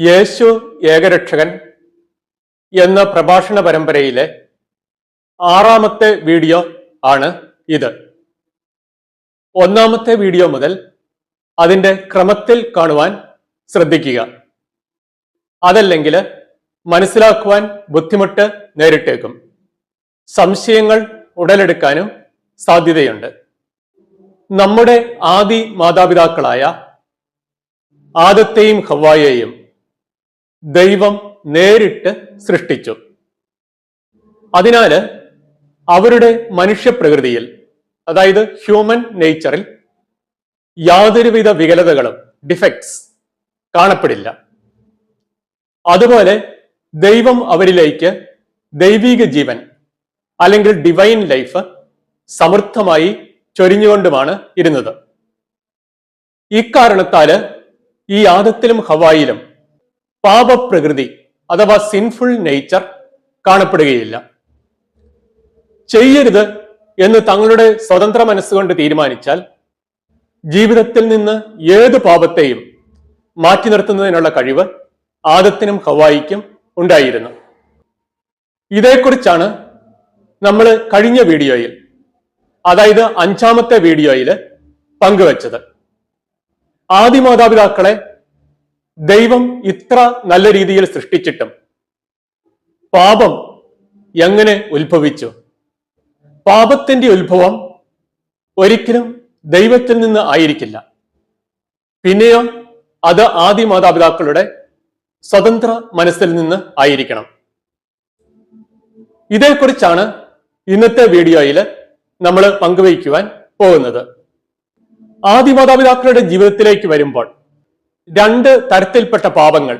യേശു ഏകരക്ഷകൻ എന്ന പ്രഭാഷണ പരമ്പരയിലെ ആറാമത്തെ വീഡിയോ ആണ് ഇത്. ഒന്നാമത്തെ വീഡിയോ മുതൽ അതിന്റെ ക്രമത്തിൽ കാണുവാൻ ശ്രദ്ധിക്കുക. അതല്ലെങ്കിൽ മനസ്സിലാക്കുവാൻ ബുദ്ധിമുട്ട് നേരിട്ടേക്കും. സംശയങ്ങൾ ഉടലെടുക്കാനും സാധ്യതയുണ്ട്. നമ്മുടെ ആദി മാതാപിതാക്കളായ ആദത്തെയും ഹവായെയും ദൈവം നേരിട്ട് സൃഷ്ടിച്ചു. അതിനാല് അവരുടെ മനുഷ്യപ്രകൃതിയിൽ അതായത് ഹ്യൂമൻ നേച്ചറിൽ യാതൊരുവിധ വികലതകളും ഡിഫക്ട്സ് കാണപ്പെടില്ല. അതുപോലെ ദൈവം അവരിലേക്ക് ദൈവീക ജീവൻ അല്ലെങ്കിൽ ഡിവൈൻ ലൈഫ് സമൃദ്ധമായി ചൊരിഞ്ഞുകൊണ്ടുമാണ് ഇരുന്നത്. ഇക്കാരണത്താൽ ഈ ആദത്തിലും ഹവായിലും പാപപ്രകൃതി അഥവാ സിൻഫുൾ നേച്ചർ കാണപ്പെടുകയില്ല. ചെയ്യരുത് എന്ന് തങ്ങളുടെ സ്വതന്ത്ര മനസ്സുകൊണ്ട് തീരുമാനിച്ചാൽ ജീവിതത്തിൽ നിന്ന് ഏത് പാപത്തെയും മാറ്റി നിർത്തുന്നതിനുള്ള കഴിവ് ആദത്തിനും ഹവായിക്കും ഉണ്ടായിരുന്നു. ഇതേക്കുറിച്ചാണ് നമ്മൾ കഴിഞ്ഞ വീഡിയോയിൽ അതായത് അഞ്ചാമത്തെ വീഡിയോയിൽ പങ്കുവച്ചത്. ആദിമാതാപിതാക്കളെ ദൈവം ഇത്ര നല്ല രീതിയിൽ സൃഷ്ടിച്ചിട്ടും പാപം എങ്ങനെ ഉത്ഭവിച്ചു? പാപത്തിന്റെ ഉത്ഭവം ഒരിക്കലും ദൈവത്തിൽ നിന്ന് ആയിരിക്കില്ല. പിന്നെയോ അത് ആദ്യ മാതാപിതാക്കളുടെ സ്വതന്ത്ര മനസ്സിൽ നിന്ന് ആയിരിക്കണം. ഇതേക്കുറിച്ചാണ് ഇന്നത്തെ വീഡിയോയിൽ നമ്മൾ പങ്കുവയ്ക്കുവാൻ പോകുന്നത്. ആദ്യ മാതാപിതാക്കളുടെ ജീവിതത്തിലേക്ക് വരുമ്പോൾ രണ്ട് തരത്തിൽപ്പെട്ട പാപങ്ങൾ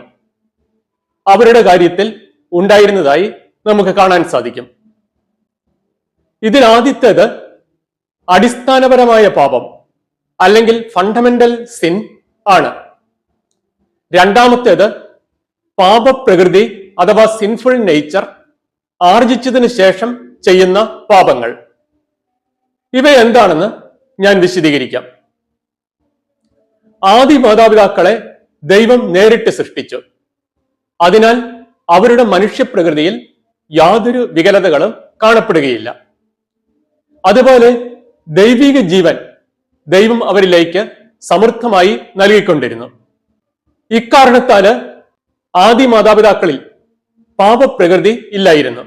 അവരുടെ കാര്യത്തിൽ ഉണ്ടായിരുന്നതായി നമുക്ക് കാണാൻ സാധിക്കും. ഇതിൽ ആദ്യത്തേത് അടിസ്ഥാനപരമായ പാപം അല്ലെങ്കിൽ ഫണ്ടമെന്റൽ സിൻ ആണ്. രണ്ടാമത്തേത് പാപപ്രകൃതി അഥവാ സിൻഫുൾ നേച്ചർ ആർജിച്ചതിന് ശേഷം ചെയ്യുന്ന പാപങ്ങൾ. ഇവ എന്താണെന്ന് ഞാൻ വിശദീകരിക്കാം. ആദി മാതാപിതാക്കളെ ദൈവം നേരിട്ട് സൃഷ്ടിച്ചു. അതിനാൽ അവരുടെ മനുഷ്യപ്രകൃതിയിൽ യാതൊരു വികലതകളും കാണപ്പെടുകയില്ല. അതുപോലെ ദൈവിക ജീവൻ ദൈവം അവരിലേക്ക് സമൃദ്ധമായി നൽകിക്കൊണ്ടിരുന്നു. ഇക്കാരണത്താൽ ആദി മാതാപിതാക്കളിൽ പാപപ്രകൃതി ഇല്ലായിരുന്നു.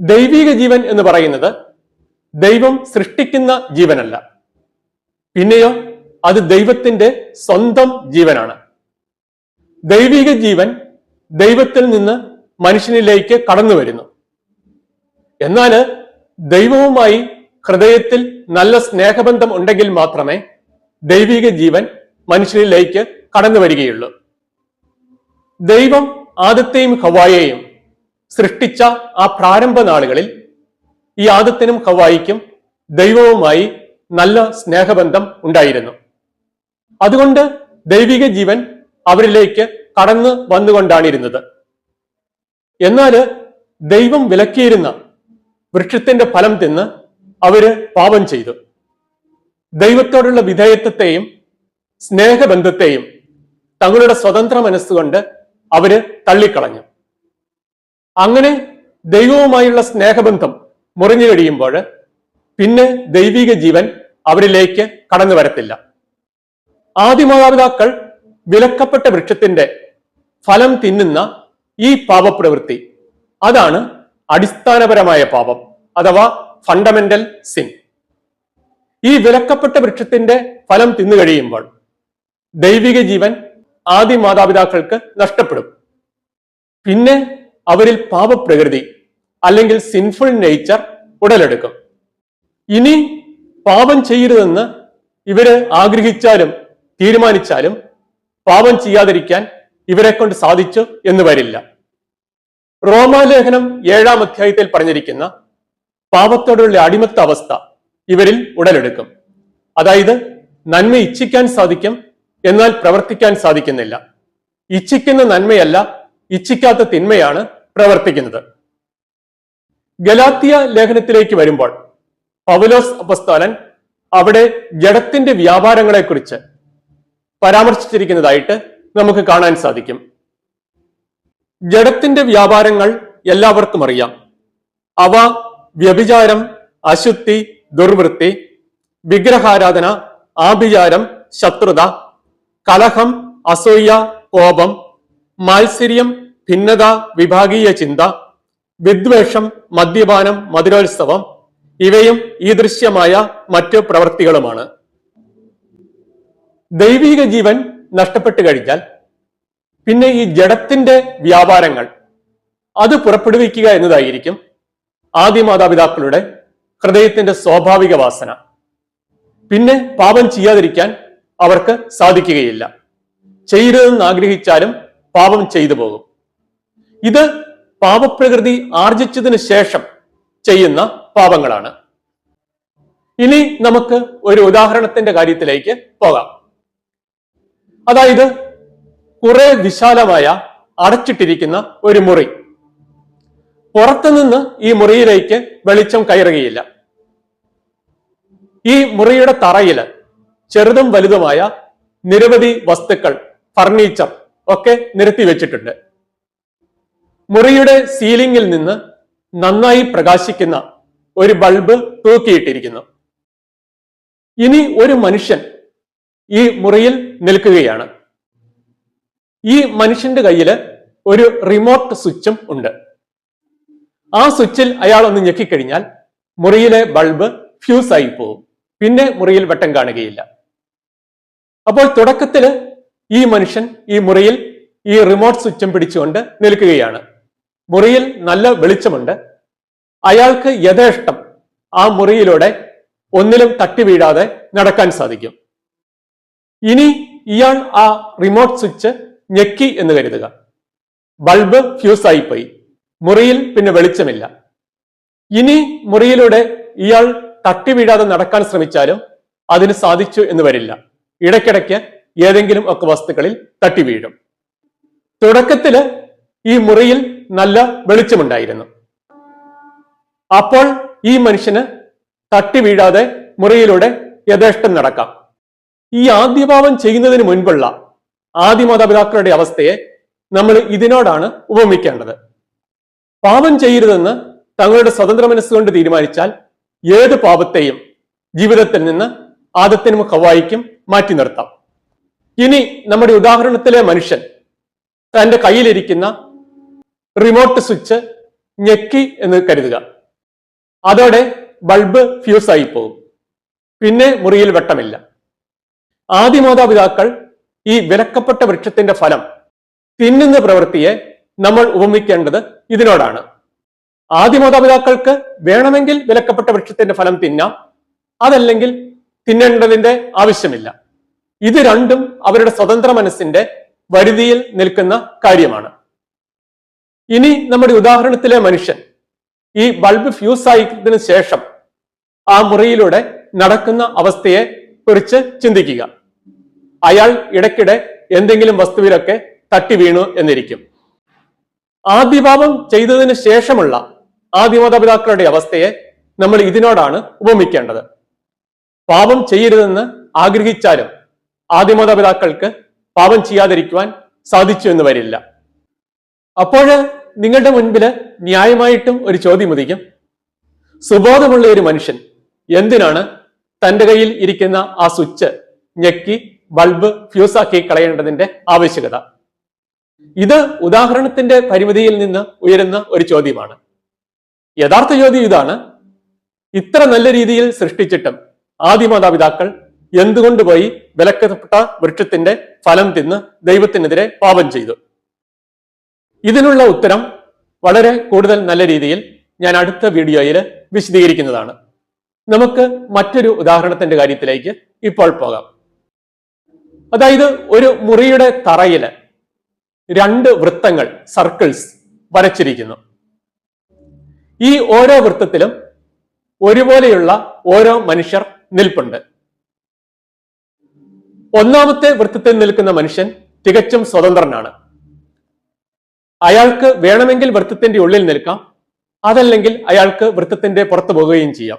ദൈവിക ജീവൻ എന്ന് പറയുന്നത് ദൈവം സൃഷ്ടിക്കുന്ന ജീവനല്ല. പിന്നെയോ അത് ദൈവത്തിന്റെ സ്വന്തം ജീവനാണ്. ദൈവിക ജീവൻ ദൈവത്തിൽ നിന്ന് മനുഷ്യനിലേക്ക് കടന്നു വരുന്നു. എന്നാൽ ദൈവവുമായി ഹൃദയത്തിൽ നല്ല സ്നേഹബന്ധം ഉണ്ടെങ്കിൽ മാത്രമേ ദൈവിക ജീവൻ മനുഷ്യനിലേക്ക് കടന്നു വരികയുള്ളൂ. ദൈവം ആദത്തെയും ഹവായെയും സൃഷ്ടിച്ച ആ പ്രാരംഭ നാളുകളിൽ ഈ ആദത്തിനും ഹവായിക്കും ദൈവവുമായി നല്ല സ്നേഹബന്ധം ഉണ്ടായിരുന്നു. അതുകൊണ്ട് ദൈവിക ജീവൻ അവരിലേക്ക് കടന്നു വന്നുകൊണ്ടാണിരുന്നത് എന്നാൽ ദൈവം വിലക്കിയിരുന്ന വൃക്ഷത്തിന്റെ ഫലം തിന്ന് അവർ പാപം ചെയ്തു. ദൈവത്തോടുള്ള വിധേയത്വത്തെയും സ്നേഹബന്ധത്തെയും തങ്ങളുടെ സ്വതന്ത്ര മനസ്സുകൊണ്ട് അവർ തള്ളിക്കളഞ്ഞു. അങ്ങനെ ദൈവവുമായുള്ള സ്നേഹബന്ധം മുറിഞ്ഞു കഴിയുമ്പോൾ പിന്നെ ദൈവിക ജീവൻ അവരിലേക്ക് കടന്നു വരത്തില്ല. ആദിമാതാപിതാക്കൾ വിലക്കപ്പെട്ട വൃക്ഷത്തിന്റെ ഫലം തിന്നുന്ന ഈ പാപപ്രവൃത്തി. അതാണ് അടിസ്ഥാനപരമായ പാപം അഥവാ ഫണ്ടമെന്റൽ സിൻ ഈ വിലക്കപ്പെട്ട വൃക്ഷത്തിന്റെ ഫലം തിന്നു കഴിയുമ്പോൾ ദൈവിക ജീവൻ ആദ്യ മാതാപിതാക്കൾക്ക് നഷ്ടപ്പെടും. പിന്നെ അവരിൽ പാപപ്രകൃതി അല്ലെങ്കിൽ സിൻഫുൾ നേച്ചർ ഉടലെടുക്കും. ഇനി പാപം ചെയ്യരുതെന്ന് ഇവർ ആഗ്രഹിച്ചാലും തീരുമാനിച്ചാലും പാപം ചെയ്യാതിരിക്കാൻ ഇവരെ കൊണ്ട് സാധിച്ചു എന്ന് വരില്ല. റോമാലേഖനം ഏഴാം അധ്യായത്തിൽ പറഞ്ഞിരിക്കുന്ന പാപത്തോടുള്ള അടിമത്ത അവസ്ഥ ഇവരിൽ ഉടലെടുക്കും. അതായത് നന്മ ഇച്ഛിക്കാൻ സാധിക്കും എന്നാൽ പ്രവർത്തിക്കാൻ സാധിക്കുന്നില്ല. ഇച്ഛിക്കുന്ന നന്മയല്ല ഇച്ഛിക്കാത്ത തിന്മയാണ് പ്രവർത്തിക്കുന്നത്. ഗലാത്തിയ ലേഖനത്തിലേക്ക് വരുമ്പോൾ പൗലോസ് അപസ്തോലൻ അവിടെ ജഡത്തിന്റെ വ്യാപാരങ്ങളെക്കുറിച്ച് പരാമർശിച്ചിരിക്കുന്നതായിട്ട് നമുക്ക് കാണാൻ സാധിക്കും. ജഡത്തിന്റെ വ്യാപാരങ്ങൾ എല്ലാവർക്കും അറിയാം. അവ വ്യഭിചാരം അശുദ്ധി ദുർവൃത്തി വിഗ്രഹാരാധന ആഭിചാരം ശത്രുത കലഹം അസൂയ കോപം മാത്സര്യം ഭിന്നത വിഭാഗീയ ചിന്ത വിദ്വേഷം മദ്യപാനം മധുരോത്സവം ഇവയും ഈ ദൃശ്യമായ മറ്റു പ്രവൃത്തികളുമാണ് ദൈവിക ജീവൻ നഷ്ടപ്പെട്ടു കഴിഞ്ഞാൽ പിന്നെ ഈ ജഡത്തിന്റെ വ്യാപാരങ്ങൾ അത് പുറപ്പെടുവിക്കുക എന്നതായിരിക്കും ആദ്യ മാതാപിതാക്കളുടെ ഹൃദയത്തിന്റെ സ്വാഭാവിക വാസന. പിന്നെ പാപം ചെയ്യാതിരിക്കാൻ അവർക്ക് സാധിക്കുകയില്ല. ചെയ്യരുതെന്ന് ആഗ്രഹിച്ചാലും പാപം ചെയ്തു പോകും. ഇത് പാപപ്രകൃതി ആർജിച്ചതിന് ശേഷം ചെയ്യുന്ന പാപങ്ങളാണ്. ഇനി നമുക്ക് ഒരു ഉദാഹരണത്തിന്റെ കാര്യത്തിലേക്ക് പോകാം. അതായത് കുറെ വിശാലമായ അടച്ചിട്ടിരിക്കുന്ന ഒരു മുറി. പുറത്തുനിന്ന് ഈ മുറിയിലേക്ക് വെളിച്ചം കയറുകയില്ല. ഈ മുറിയുടെ തറയിൽ ചെറുതും വലുതുമായ നിരവധി വസ്തുക്കൾ ഫർണിച്ചർ ഒക്കെ നിരത്തി വെച്ചിട്ടുണ്ട്. മുറിയുടെ സീലിംഗിൽ നിന്ന് നന്നായി പ്രകാശിക്കുന്ന ഒരു ബൾബ് തൂക്കിയിട്ടിരിക്കുന്നു. ഇനി ഒരു മനുഷ്യൻ ഈ മുറിയിൽ നിൽക്കുകയാണ്. ഈ മനുഷ്യന്റെ കയ്യിൽ ഒരു റിമോട്ട് സ്വിച്ചും ഉണ്ട്. ആ സ്വിച്ചിൽ അയാൾ ഒന്ന് ഞെക്കിക്കഴിഞ്ഞാൽ മുറിയിലെ ബൾബ് ഫ്യൂസ് ആയി പോകും. പിന്നെ മുറിയിൽ വെട്ടം കാണുകയില്ല. അപ്പോൾ തുടക്കത്തിൽ ഈ മനുഷ്യൻ ഈ മുറിയിൽ ഈ റിമോട്ട് സ്വിച്ചും പിടിച്ചുകൊണ്ട് നിൽക്കുകയാണ്. മുറിയിൽ നല്ല വെളിച്ചമുണ്ട്. അയാൾക്ക് യഥേഷ്ടം ആ മുറിയിലൂടെ ഒന്നിലും തട്ടി വീഴാതെ നടക്കാൻ സാധിക്കും. ഇനി ഇയാൾ ആ റിമോട്ട് സ്വിച്ച് ഞെക്കി എന്ന് കരുതുക. ബൾബ് ഫ്യൂസ് ആയിപ്പോയി. മുറിയിൽ പിന്നെ വെളിച്ചമില്ല. ഇനി മുറിയിലൂടെ ഇയാൾ തട്ടി വീഴാതെ നടക്കാൻ ശ്രമിച്ചാലും അതിന് സാധിച്ചു എന്ന് വരില്ല. ഇടയ്ക്കിടയ്ക്ക് ഏതെങ്കിലും ഒക്കെ വസ്തുക്കളിൽ തട്ടി വീഴും. തുടക്കത്തിൽ ഈ മുറിയിൽ നല്ല വെളിച്ചമുണ്ടായിരുന്നു. അപ്പോൾ ഈ മനുഷ്യന് തട്ടി വീഴാതെ മുറിയിലൂടെ യഥേഷ്ടം നടക്കാം. ഈ ആദ്യഭാവം ചെയ്യുന്നതിന് മുൻപുള്ള ആദ്യ മാതാപിതാക്കളുടെ അവസ്ഥയെ നമ്മൾ ഇതിനോടാണ് ഉപമിക്കേണ്ടത്. പാപം ചെയ്യരുതെന്ന് തങ്ങളുടെ സ്വതന്ത്ര മനസ്സുകൊണ്ട് തീരുമാനിച്ചാൽ ഏത് പാപത്തെയും ജീവിതത്തിൽ നിന്ന് ആദത്തിനും ഹവായിക്കും മാറ്റി നിർത്താം. ഇനി നമ്മുടെ ഉദാഹരണത്തിലെ മനുഷ്യൻ തന്റെ കയ്യിലിരിക്കുന്ന റിമോട്ട് സ്വിച്ച് ഞെക്കി എന്ന് കരുതുക. അതോടെ ബൾബ് ഫ്യൂസ് ആയി പോകും. പിന്നെ മുറിയിൽ വെട്ടമില്ല. ആദ്യ മാതാപിതാക്കൾ ഈ വിലക്കപ്പെട്ട വൃക്ഷത്തിന്റെ ഫലം തിന്നുന്ന പ്രവൃത്തിയെ നമ്മൾ ഉപമിക്കേണ്ടത് ഇതിനോടാണ്. ആദ്യ മാതാപിതാക്കൾക്ക് വേണമെങ്കിൽ വിലക്കപ്പെട്ട വൃക്ഷത്തിന്റെ ഫലം തിന്നാം അതല്ലെങ്കിൽ തിന്നേണ്ടതിന്റെ ആവശ്യമില്ല. ഇത് രണ്ടും അവരുടെ സ്വതന്ത്ര മനസ്സിന്റെ വരുതിയിൽ നിൽക്കുന്ന കാര്യമാണ്. ഇനി നമ്മുടെ ഉദാഹരണത്തിലെ മനുഷ്യൻ ഈ ബൾബ് ഫ്യൂസ് ആയതിനു ശേഷം ആ മുറിയിലൂടെ നടക്കുന്ന അവസ്ഥയെ കുറിച്ച് ചിന്തിക്കുക. അയാൾ ഇടയ്ക്കിടെ എന്തെങ്കിലും വസ്തുവിലൊക്കെ തട്ടി വീണു എന്നിരിക്കും. ആദ്യപാപം ചെയ്തതിന് ശേഷമുള്ള ആദ്യ മാതാപിതാക്കളുടെ അവസ്ഥയെ നമ്മൾ ഇതിനോടാണ് ഉപമിക്കേണ്ടത്. പാപം ചെയ്യരുതെന്ന് ആഗ്രഹിച്ചാലും ആദ്യ മാതാപിതാക്കൾക്ക് പാപം ചെയ്യാതിരിക്കുവാൻ സാധിച്ചു എന്ന് വരില്ല. അപ്പോൾ നിങ്ങളുടെ മുൻപിൽ ന്യായമായിട്ടും ഒരു ചോദ്യം ഉദിക്കും. സുബോധമുള്ള ഒരു മനുഷ്യൻ എന്തിനാണ് തന്റെ കയ്യിൽ ഇരിക്കുന്ന ആ സ്വിച്ച് ഞെക്കി ബൾബ് ഫ്യൂസാക്കി കളയേണ്ടതിന്റെ ആവശ്യകത. ഇത് ഉദാഹരണത്തിന്റെ പരിമിതിയിൽ നിന്ന് ഉയരുന്ന ഒരു ചോദ്യമാണ്. യഥാർത്ഥ ചോദ്യം ഇതാണ്. ഇത്ര നല്ല രീതിയിൽ സൃഷ്ടിച്ചിട്ടും ആദ്യ മാതാപിതാക്കൾ പോയി വിലക്കപ്പെട്ട വൃക്ഷത്തിന്റെ ഫലം തിന്ന് ദൈവത്തിനെതിരെ പാപം ചെയ്തു? ഇതിനുള്ള ഉത്തരം വളരെ കൂടുതൽ നല്ല രീതിയിൽ ഞാൻ അടുത്ത വീഡിയോയിൽ വിശദീകരിക്കുന്നതാണ്. നമുക്ക് മറ്റൊരു ഉദാഹരണത്തിന്റെ കാര്യത്തിലേക്ക് ഇപ്പോൾ പോകാം. അതായത് ഒരു മുറിയുടെ തറയിൽ രണ്ട് വൃത്തങ്ങൾ സർക്കിൾസ് വരച്ചിരിക്കുന്നു. ഈ ഓരോ വൃത്തത്തിലും ഒരുപോലെയുള്ള ഓരോ മനുഷ്യർ നിൽപ്പുണ്ട്. ഒന്നാമത്തെ വൃത്തത്തിൽ നിൽക്കുന്ന മനുഷ്യൻ തികച്ചും സ്വതന്ത്രനാണ്. അയാൾക്ക് വേണമെങ്കിൽ വൃത്തത്തിന്റെ ഉള്ളിൽ നിൽക്കാം അതല്ലെങ്കിൽ അയാൾക്ക് വൃത്തത്തിന്റെ പുറത്തു പോകുകയും ചെയ്യാം.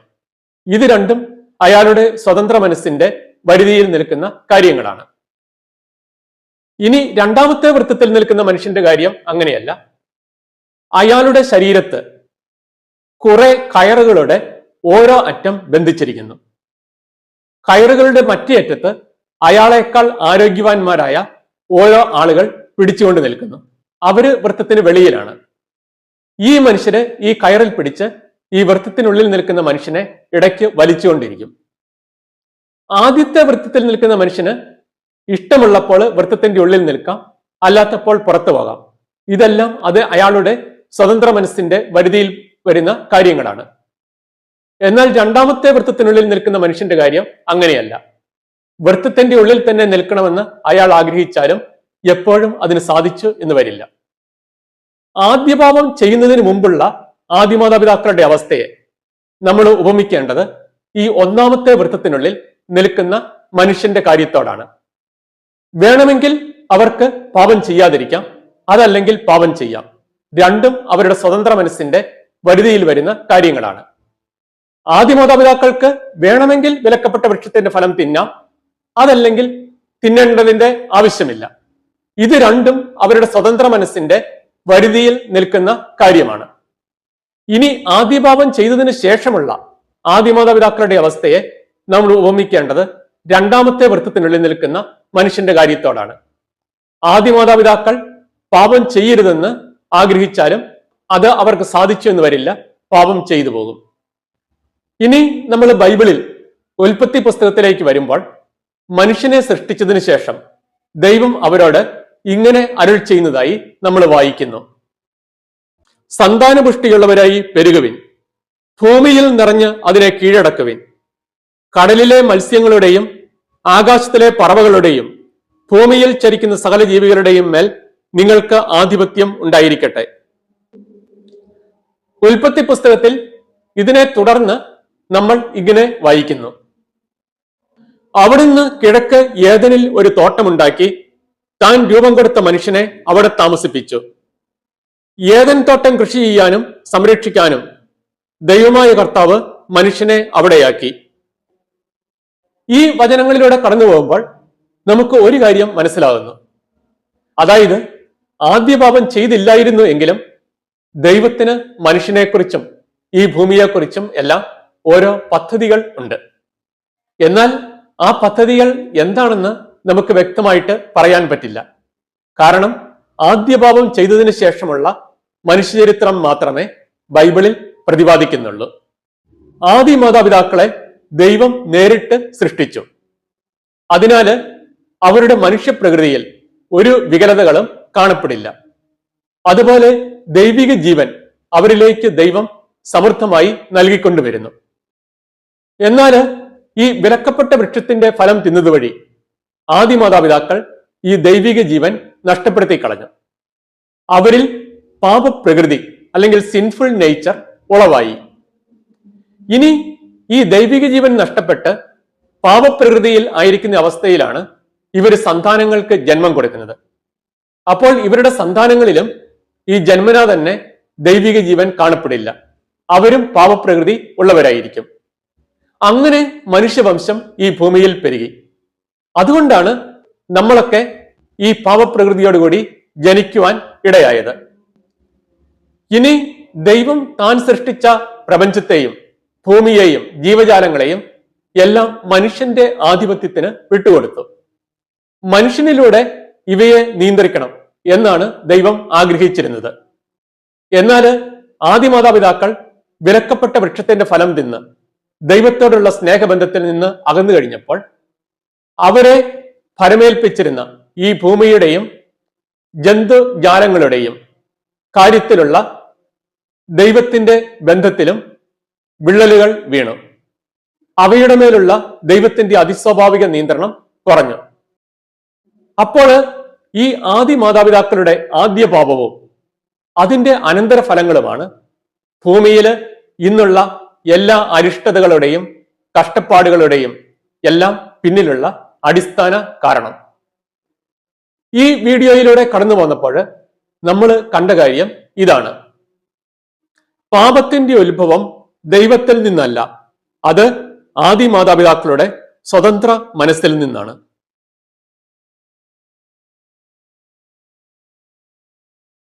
ഇത് രണ്ടും അയാളുടെ സ്വതന്ത്ര മനസ്സിന്റെ വരുതിയിൽ നിൽക്കുന്ന കാര്യങ്ങളാണ്. ഇനി രണ്ടാമത്തെ വൃത്തത്തിൽ നിൽക്കുന്ന മനുഷ്യന്റെ കാര്യം അങ്ങനെയല്ല. അയാളുടെ ശരീരത്ത് കുറെ കയറുകളുടെ ഓരോ അറ്റം ബന്ധിച്ചിരിക്കുന്നു. കയറുകളുടെ മറ്റേ അറ്റത്ത് അയാളെക്കാൾ ആരോഗ്യവാന്മാരായ ഓരോ ആളുകൾ പിടിച്ചുകൊണ്ട് നിൽക്കുന്നു. അവർ വൃത്തത്തിന് വെളിയിലാണ്. ഈ മനുഷ്യരെ ഈ കയറിൽ പിടിച്ച് ഈ വൃത്തത്തിനുള്ളിൽ നിൽക്കുന്ന മനുഷ്യനെ ഇടയ്ക്ക് വലിച്ചുകൊണ്ടിരിക്കും. ആദ്യത്തെ വൃത്തത്തിൽ നിൽക്കുന്ന മനുഷ്യന് ഇഷ്ടമുള്ളപ്പോൾ വൃത്തത്തിന്റെ ഉള്ളിൽ നിൽക്കാം അല്ലാത്തപ്പോൾ പുറത്തു പോകാം. ഇതെല്ലാം അത് അയാളുടെ സ്വതന്ത്ര മനസ്സിന്റെ വരുതിയിൽ വരുന്ന കാര്യങ്ങളാണ്. എന്നാൽ രണ്ടാമത്തെ വൃത്തത്തിനുള്ളിൽ നിൽക്കുന്ന മനുഷ്യന്റെ കാര്യം അങ്ങനെയല്ല. വൃത്തത്തിന്റെ ഉള്ളിൽ തന്നെ നിൽക്കണമെന്ന് അയാൾ ആഗ്രഹിച്ചാലും എപ്പോഴും അതിന് സാധിച്ചു എന്ന് വരില്ല. ആദ്യഭാവം ചെയ്യുന്നതിന് മുമ്പുള്ള ആദിമാതാപിതാക്കളുടെ അവസ്ഥയെ നമ്മൾ ഉപമിക്കേണ്ടത് ഈ ഒന്നാമത്തെ വൃത്തത്തിനുള്ളിൽ നിൽക്കുന്ന മനുഷ്യന്റെ കാര്യത്തോടാണ്. വേണമെങ്കിൽ അവർക്ക് പാപം ചെയ്യാതിരിക്കാം. അതല്ലെങ്കിൽ പാപം ചെയ്യാം. രണ്ടും അവരുടെ സ്വതന്ത്ര മനസ്സിന്റെ വരുതിയിൽ വരുന്ന കാര്യങ്ങളാണ്. ആദ്യ മാതാപിതാക്കൾക്ക് വേണമെങ്കിൽ വിലക്കപ്പെട്ട വൃക്ഷത്തിന്റെ ഫലം തിന്നാം. അതല്ലെങ്കിൽ തിന്നേണ്ടതിന്റെ ആവശ്യമില്ല. ഇത് രണ്ടും അവരുടെ സ്വതന്ത്ര മനസ്സിന്റെ വരുതിയിൽ നിൽക്കുന്ന കാര്യമാണ്. ഇനി ആദ്യപാപം ചെയ്തതിന് ശേഷമുള്ള ആദ്യ മാതാപിതാക്കളുടെ അവസ്ഥയെ നമ്മൾ ഉപമിക്കേണ്ടത് രണ്ടാമത്തെ വൃത്തത്തിനുള്ളിൽ നിൽക്കുന്ന മനുഷ്യന്റെ കാര്യത്തോടാണ്. ആദ്യ മാതാപിതാക്കൾ പാപം ചെയ്യരുതെന്ന് ആഗ്രഹിച്ചാലും അത് അവർക്ക് സാധിച്ചു എന്ന് വരില്ല പാപം ചെയ്തു പോകും. ഇനി നമ്മൾ ബൈബിളിൽ ഉൽപ്പത്തി പുസ്തകത്തിലേക്ക് വരുമ്പോൾ മനുഷ്യനെ സൃഷ്ടിച്ചതിന് ശേഷം ദൈവം അവരോട് ഇങ്ങനെ അരുൾ ചെയ്യുന്നതായി നമ്മൾ വായിക്കുന്നു. സന്താനപുഷ്ടിയുള്ളവരായി പെരുകുവിൻ. ഭൂമിയിൽ നിറഞ്ഞ് അതിനെ കീഴടക്കുവിൻ. കടലിലെ മത്സ്യങ്ങളുടെയും ആകാശത്തിലെ പറവകളുടെയും ഭൂമിയിൽ ചരിക്കുന്ന സകല ജീവികളുടെയും മേൽ നിങ്ങൾക്ക് ആധിപത്യം ഉണ്ടായിരിക്കട്ടെ. ഉൽപ്പത്തി പുസ്തകത്തിൽ ഇതിനെ തുടർന്ന് നമ്മൾ ഇങ്ങനെ വായിക്കുന്നു. അവിടുന്ന് കിഴക്ക് ഏതനിൽ ഒരു തോട്ടമുണ്ടാക്കി താൻ രൂപം കൊടുത്ത മനുഷ്യനെ അവിടെ താമസിപ്പിച്ചു. ഏതൻ തോട്ടം കൃഷി ചെയ്യാനും സംരക്ഷിക്കാനും ദൈവമായ കർത്താവ് മനുഷ്യനെ അവിടെയാക്കി. ഈ വചനങ്ങളിലൂടെ കടന്നു പോകുമ്പോൾ നമുക്ക് ഒരു കാര്യം മനസ്സിലാകുന്നു അതായത് ആദ്യ പാപം ചെയ്തില്ലായിരുന്നു എങ്കിലും ദൈവത്തിന് മനുഷ്യനെക്കുറിച്ചും ഈ ഭൂമിയെക്കുറിച്ചും എല്ലാം ഓരോ പദ്ധതികൾ ഉണ്ട്. എന്നാൽ ആ പദ്ധതികൾ എന്താണെന്ന് നമുക്ക് വ്യക്തമായിട്ട് പറയാൻ പറ്റില്ല. കാരണം ആദ്യ പാപം ചെയ്തതിനു ശേഷമുള്ള മനുഷ്യചരിത്രം മാത്രമേ ബൈബിളിൽ പ്രതിപാദിക്കുന്നുള്ളൂ. ആദ്യ മാതാപിതാക്കളെ ദൈവം നേരിട്ട് സൃഷ്ടിച്ചു. അതിനാൽ അവരുടെ മനുഷ്യപ്രകൃതിയിൽ ഒരു വികലതകളും കാണപ്പെടില്ല. അതുപോലെ ദൈവിക ജീവൻ അവരിലേക്ക് ദൈവം സമൃദ്ധമായി നൽകിക്കൊണ്ടുവരുന്നു. എന്നാൽ ഈ വിലക്കപ്പെട്ട വൃക്ഷത്തിന്റെ ഫലം തിന്നതുവഴി ആദ്യ മാതാപിതാക്കൾ ഈ ദൈവിക ജീവൻ നഷ്ടപ്പെടുത്തി കളഞ്ഞു അവരിൽ പാപപ്രകൃതി അല്ലെങ്കിൽ സിൻഫുൾ നേച്ചർ ഉളവായി. ഇനി ഈ ദൈവിക ജീവൻ നഷ്ടപ്പെട്ട് പാപപ്രകൃതിയിൽ ആയിരിക്കുന്ന അവസ്ഥയിലാണ് ഇവർ സന്താനങ്ങൾക്ക് ജന്മം കൊടുക്കുന്നത്. അപ്പോൾ ഇവരുടെ സന്താനങ്ങളിലും ഈ ജന്മനാ തന്നെ ദൈവിക ജീവൻ കാണപ്പെടില്ല. അവരും പാപപ്രകൃതി ഉള്ളവരായിരിക്കും. അങ്ങനെ മനുഷ്യവംശം ഈ ഭൂമിയിൽ പെരുകി. അതുകൊണ്ടാണ് നമ്മളൊക്കെ ഈ പാപപ്രകൃതിയോടുകൂടി ജനിക്കുവാൻ ഇടയായത്. ഇനി ദൈവം താൻ സൃഷ്ടിച്ച പ്രപഞ്ചത്തെയും ഭൂമിയെയും ജീവജാലങ്ങളെയും എല്ലാം മനുഷ്യന്റെ ആധിപത്യത്തിന് വിട്ടുകൊടുത്തു. മനുഷ്യനിലൂടെ ഇവയെ നിയന്ത്രിക്കണം എന്നാണ് ദൈവം ആഗ്രഹിച്ചിരുന്നത്. എന്നാൽ ആദിമാതാപിതാക്കൾ വിലക്കപ്പെട്ട വൃക്ഷത്തിന്റെ ഫലം തിന്ന് ദൈവത്തോടുള്ള സ്നേഹബന്ധത്തിൽ നിന്ന് അകന്നു കഴിഞ്ഞപ്പോൾ അവരെ ഫലമേൽപ്പിച്ചിരുന്ന ഈ ഭൂമിയുടെയും ജന്തുജാലങ്ങളുടെയും കാര്യത്തിലുള്ള ദൈവത്തിന്റെ ബന്ധത്തിലും വിള്ളലുകൾ വീണു. അവയുടെ മേലുള്ള ദൈവത്തിന്റെ അതിസ്വാഭാവിക നിയന്ത്രണം കുറഞ്ഞു. അപ്പോൾ ഈ ആദി മാതാപിതാക്കളുടെ ആദ്യ പാപവും അതിന്റെ അനന്തരഫലങ്ങളുമാണ് ഭൂമിയിൽ ഇന്നുള്ള എല്ലാ അരിഷ്ടതകളുടെയും കഷ്ടപ്പാടുകളുടെയും എല്ലാം പിന്നിലുള്ള അടിസ്ഥാന കാരണം. ഈ വീഡിയോയിലൂടെ കടന്നു വന്നപ്പോൾ നമ്മൾ കണ്ട കാര്യം ഇതാണ്. പാപത്തിന്റെ ഉത്ഭവം ദൈവത്തിൽ നിന്നല്ല. അത് ആദി മാതാപിതാക്കളുടെ സ്വതന്ത്ര മനസ്സിൽ നിന്നാണ്.